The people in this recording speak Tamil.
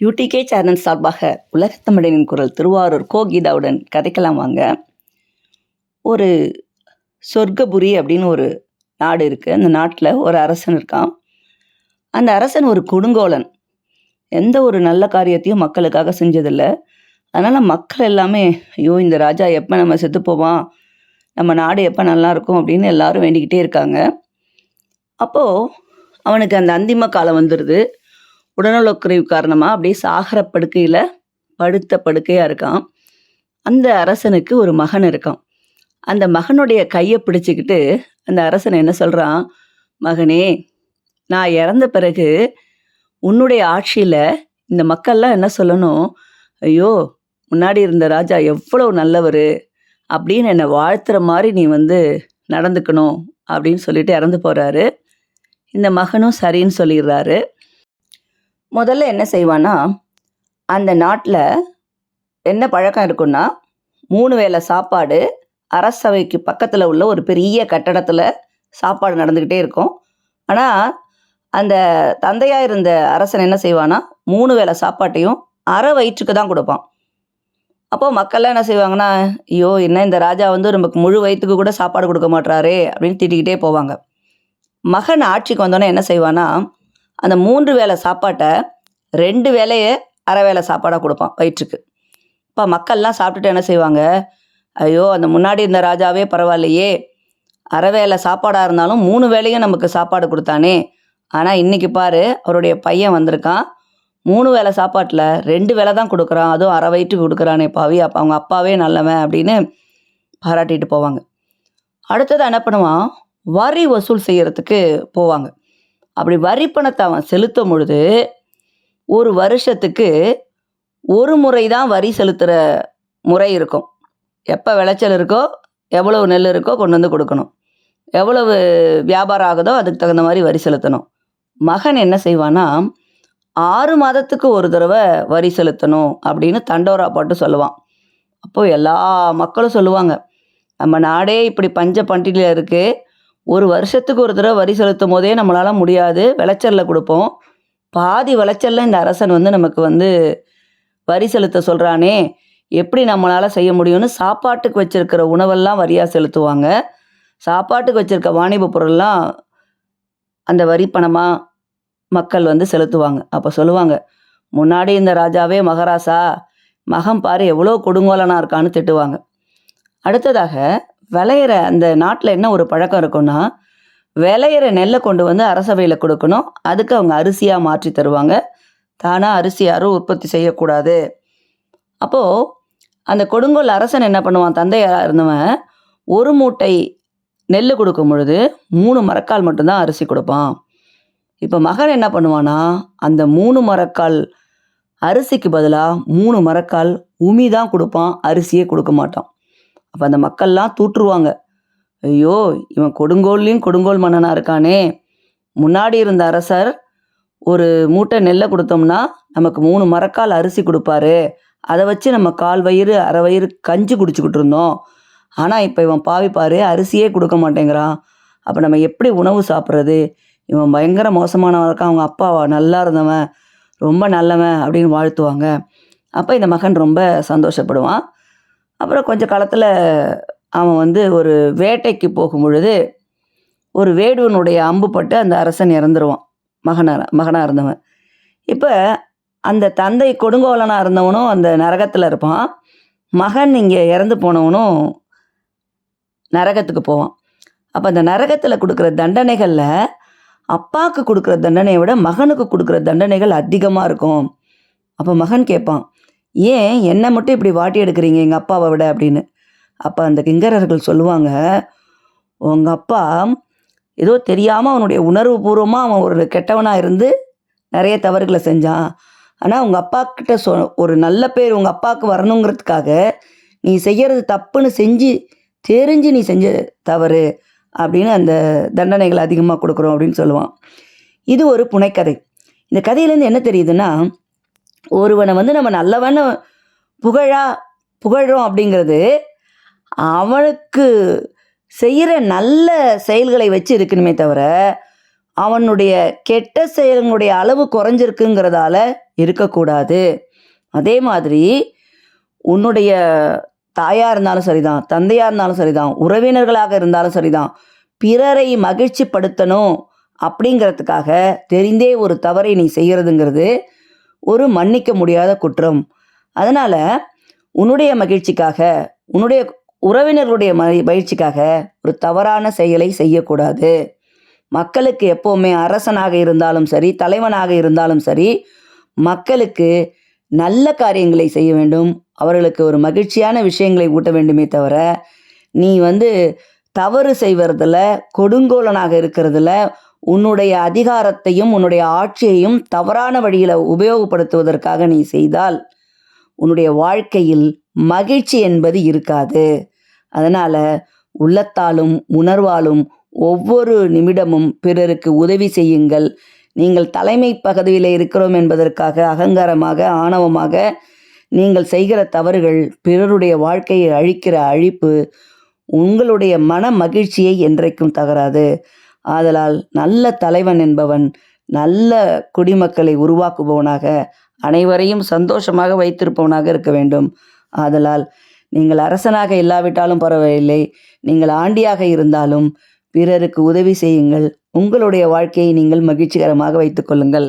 யூடிகே சேனல் சார்பாக உலகத்தமிழனின் குரல் திருவாரூர் கோ கீதாவுடன் கதைக்கலாம் வாங்க. ஒரு சொர்க்கபுரி அப்படின்னு ஒரு நாடு இருக்குது அந்த நாட்டில் ஒரு அரசன் இருக்கான். அந்த அரசன் ஒரு கொடுங்கோலன். எந்த ஒரு நல்ல காரியத்தையும் மக்களுக்காக செஞ்சதில்லை. அதனால் மக்கள் எல்லாமே ஐயோ இந்த ராஜா எப்போ நம்ம செத்து போவான்? நம்ம நாடு எப்போ நல்லா இருக்கும்? அப்படின்னு எல்லாரும் வேண்டிக்கிட்டே இருக்காங்க. அப்போது அவனுக்கு அந்த அந்திம காலம் வந்துடுது உடல்நலக்குறைவு காரணமாக அப்படியே சாகர படுக்கையில் படுத்த படுக்கையாக இருக்கான். அந்த அரசனுக்கு ஒரு மகன் இருக்கான். அந்த மகனுடைய கையை பிடிச்சிக்கிட்டு அந்த அரசன் என்ன சொல்கிறான் மகனே நான் இறந்த பிறகு உன்னுடைய ஆட்சியில் இந்த மக்கள்லாம் என்ன சொல்லணும்? ஐயோ முன்னாடி இருந்த ராஜா எவ்வளோ நல்லவர் அப்படின்னு என்னை வாழ்த்துற மாதிரி நீ வந்து நடந்துக்கணும் அப்படின்னு சொல்லிட்டு இறந்து போகிறாரு இந்த மகனும் சரின்னு சொல்லிடுறாரு. முதல்ல என்ன செய்வான்னா அந்த நாட்டில் என்ன பழக்கம் இருக்குன்னா மூணு வேளை சாப்பாடு அரசவைக்கு பக்கத்தில் உள்ள ஒரு பெரிய கட்டடத்தில் சாப்பாடு நடந்துக்கிட்டே இருக்கும். ஆனால் அந்த தந்தையாக இருந்த அரசன் என்ன செய்வான்னா மூணு வேளை சாப்பாட்டையும் அரை வயிற்றுக்கு தான் கொடுப்பான். அப்போது மக்கள்லாம் என்ன செய்வாங்கன்னா ஐயோ என்ன இந்த ராஜா வந்து நமக்கு முழு வயிற்றுக்கு கூட சாப்பாடு கொடுக்க மாட்டாரே அப்படின்னு திட்டிக்கிட்டே போவாங்க. மகன் ஆட்சிக்கு வந்தோன்னே என்ன செய்வான்னா அந்த மூன்று வேளை சாப்பாட்டை ரெண்டு வேலையை அரை வேளை சாப்பாடாக கொடுப்பான் வயிற்றுக்கு. இப்போ மக்கள்லாம் சாப்பிட்டுட்டு என்ன செய்வாங்க? ஐயோ அந்த முன்னாடி இருந்த ராஜாவே பரவாயில்லையே. அரை வேலை சாப்பாடாக இருந்தாலும் மூணு வேலையும் நமக்கு சாப்பாடு கொடுத்தானே. ஆனால் இன்னைக்கு பாரு அவருடைய பையன் வந்திருக்கான். மூணு வேளை சாப்பாட்டில் ரெண்டு வேலை தான் கொடுக்குறான். அதுவும் அரை வயிற்றுக்கு கொடுக்குறானே பாவி. அப்போ அவங்க அப்பாவே நல்லவன் அப்படின்னு பாராட்டிட்டு போவாங்க. அடுத்தது என்ன பண்ணுவான்? வரி வசூல் செய்கிறதுக்கு போவாங்க. அப்படி வரி பணத்தை அவன் செலுத்தும் பொழுது ஒரு வருஷத்துக்கு ஒரு முறை தான் வரி செலுத்துகிற முறை இருக்கும். எப்போ விளைச்சல் இருக்கோ எவ்வளவு நெல் இருக்கோ கொண்டு வந்து கொடுக்கணும். எவ்வளவு வியாபாரம் ஆகுதோ அதுக்கு தகுந்த மாதிரி வரி செலுத்தணும். மகன் என்ன செய்வானா ஆறு மாதத்துக்கு ஒரு தடவை வரி செலுத்தணும் அப்படின்னு தண்டோரா போட்டு சொல்லுவான். அப்போது எல்லா மக்களும் சொல்லுவாங்க நம்ம நாடே இப்படி பஞ்ச பண்டிகையில் இருக்குது ஒரு வருஷத்துக்கு ஒரு தடவை வரி செலுத்தும் போதே நம்மளால் முடியாது. விளைச்சலில் கொடுப்போம். பாதி விளைச்சலில் இந்த அரசன் வந்து நமக்கு வந்து வரி செலுத்த சொல்கிறானே எப்படி நம்மளால் செய்ய முடியும்னு சாப்பாட்டுக்கு வச்சுருக்கிற உணவெல்லாம் வரியாக செலுத்துவாங்க. சாப்பாட்டுக்கு வச்சுருக்க வாணிப பொருள்லாம் அந்த வரி பணமாக மக்கள் வந்து செலுத்துவாங்க. அப்போ சொல்லுவாங்க முன்னாடி இந்த ராஜாவே மகராசா. மகம் பாரு எவ்வளோ கொடுங்கோலனாக இருக்கான்னு திட்டுவாங்க. அடுத்ததாக விளையிற அந்த நாட்டில் என்ன ஒரு பழக்கம் இருக்குன்னா விளையிற நெல்லை கொண்டு வந்து அரசவையில் கொடுக்கணும். அதுக்கு அவங்க அரிசியாக மாற்றி தருவாங்க. தானாக அரிசி யாரும் உற்பத்தி செய்யக்கூடாது. அப்போது அந்த கொடுங்கோல் அரசன் என்ன பண்ணுவான்? தந்தையாக இருந்தவன் ஒரு மூட்டை நெல் கொடுக்கும் பொழுது மூணு மரக்கால் மட்டும்தான் அரிசி கொடுப்பான். இப்போ மகன் என்ன பண்ணுவானா அந்த மூணு மரக்கால் அரிசிக்கு பதிலாக மூணு மரக்கால் உமி தான் கொடுப்பான் அரிசியே கொடுக்க மாட்டான். அப்போ அந்த மக்கள்லாம் தூற்றுவாங்க. ஐயோ இவன் கொடுங்கோல்லையும் கொடுங்கோல் மன்னனாக இருக்கானே. முன்னாடி இருந்த அரசர் ஒரு மூட்டை நெல்லை கொடுத்தோம்னா நமக்கு மூணு மரக்கால் அரிசி கொடுப்பாரு. அதை வச்சு நம்ம கால் வயிறு அரை வயிறு கஞ்சி குடிச்சுக்கிட்டு இருந்தோம். ஆனால் இப்போ இவன் பாவிப்பாரு அரிசியே கொடுக்க மாட்டேங்கிறான். அப்போ நம்ம எப்படி உணவு சாப்பிட்றது? இவன் பயங்கர மோசமானவன் இருக்கான். அவங்க அப்பா நல்லா இருந்தவன் ரொம்ப நல்லவன் அப்படின்னு வாழ்த்துவாங்க. அப்போ இந்த மகன் ரொம்ப சந்தோஷப்படுவான். அப்புறம் கொஞ்ச காலத்தில் அவன் வந்து ஒரு வேட்டைக்கு போகும் பொழுது ஒரு வேடுவனுடைய அம்பு பட்டு அந்த அரசன் இறந்துருவான். மகனாக மகனாக இருந்தவன். இப்போ அந்த தந்தை கொடுங்கோலனாக இருந்தவனும் அந்த நரகத்தில் இருப்பான். மகன் இங்கே இறந்து போனவனும் நரகத்துக்கு போவான். அப்போ அந்த நரகத்தில் கொடுக்குற தண்டனைகளில் அப்பாவுக்கு கொடுக்குற தண்டனையை விட மகனுக்கு கொடுக்குற தண்டனைகள் அதிகமாக இருக்கும். அப்போ மகன் கேட்பான் ஏன் என்னை மட்டும் இப்படி வாட்டி எடுக்கிறீங்க எங்கள் அப்பாவை விட அப்படின்னு? அப்போ அந்த கிங்கரர்கள் சொல்லுவாங்க உங்கள் அப்பா ஏதோ தெரியாமல் அவனுடைய உணர்வு பூர்வமாக அவன் ஒரு கெட்டவனாக இருந்து நிறைய தவறுகளை செஞ்சான். ஆனால் உங்கள் அப்பா கிட்ட சொ ஒரு நல்ல பேர் உங்கள் அப்பாவுக்கு வரணுங்கிறதுக்காக நீ செய்கிறது தப்புன்னு செஞ்சு தெரிஞ்சு நீ செஞ்ச தவறு அப்படின்னு அந்த தண்டனைகள் அதிகமாக கொடுக்குறோம் அப்படின்னு சொல்லுவான். இது ஒரு புனைக்கதை. இந்த கதையிலேருந்து என்ன தெரியுதுன்னா ஒருவனை வந்து நம்ம நல்லவன புகழா புகழ்கிறோம் அப்படிங்கிறது அவனுக்கு செய்கிற நல்ல செயல்களை வச்சு இருக்கணுமே தவிர அவனுடைய கெட்ட செயல்களுடைய அளவு குறைஞ்சிருக்குங்கிறதால இருக்கக்கூடாது. அதே மாதிரி உன்னுடைய தாயாக இருந்தாலும் சரிதான் தந்தையாக இருந்தாலும் சரிதான் உறவினர்களாக இருந்தாலும் சரிதான் பிறரை மகிழ்ச்சிப்படுத்தணும் அப்படிங்கிறதுக்காக தெரிந்தே ஒரு தவறை நீ செய்கிறதுங்கிறது ஒரு மன்னிக்க முடியாத குற்றம். அதனால் உன்னுடைய மகிழ்ச்சிக்காக உன்னுடைய உறவினர்களுடைய பயிற்சிக்காக மகிழ்ச்சிக்காக ஒரு தவறான செயலை செய்யக்கூடாது. மக்களுக்கு எப்போவுமே அரசனாக இருந்தாலும் சரி தலைவனாக இருந்தாலும் சரி மக்களுக்கு நல்ல காரியங்களை செய்ய வேண்டும். அவர்களுக்கு ஒரு மகிழ்ச்சியான விஷயங்களை ஊட்ட வேண்டுமே தவிர நீ வந்து தவறு செய்வதில் கொடுங்கோலனாக இருக்கிறதுல உன்னுடைய அதிகாரத்தையும் உன்னுடைய ஆட்சியையும் தவறான வழியில் உபயோகப்படுத்துவதற்காக நீ செய்தால் உன்னுடைய வாழ்க்கையில் மகிழ்ச்சி என்பது இருக்காது. அதனால் உள்ளத்தாலும் உணர்வாலும் ஒவ்வொரு நிமிடமும் பிறருக்கு உதவி செய்யுங்கள். நீங்கள் தலைமை பகுதியில் இருக்கிறோம் என்பதற்காக அகங்காரமாக ஆணவமாக நீங்கள் செய்கிற தவறுகள் பிறருடைய வாழ்க்கையை அழிக்கிற அழிப்பு உங்களுடைய மன மகிழ்ச்சியை என்றைக்கும் தகராது. ஆதலால் நல்ல தலைவன் என்பவன் நல்ல குடிமக்களை உருவாக்குபவனாக அனைவரையும் சந்தோஷமாக வைத்திருப்பவனாக இருக்க வேண்டும். ஆதலால் நீங்கள் அரசனாக இல்லாவிட்டாலும் பரவாயில்லை. நீங்கள் ஆண்டியாக இருந்தாலும் பிறருக்கு உதவி செய்யுங்கள். உங்களுடைய வாழ்க்கையை நீங்கள் மகிழ்ச்சிகரமாக வைத்துக்கொள்ளுங்கள்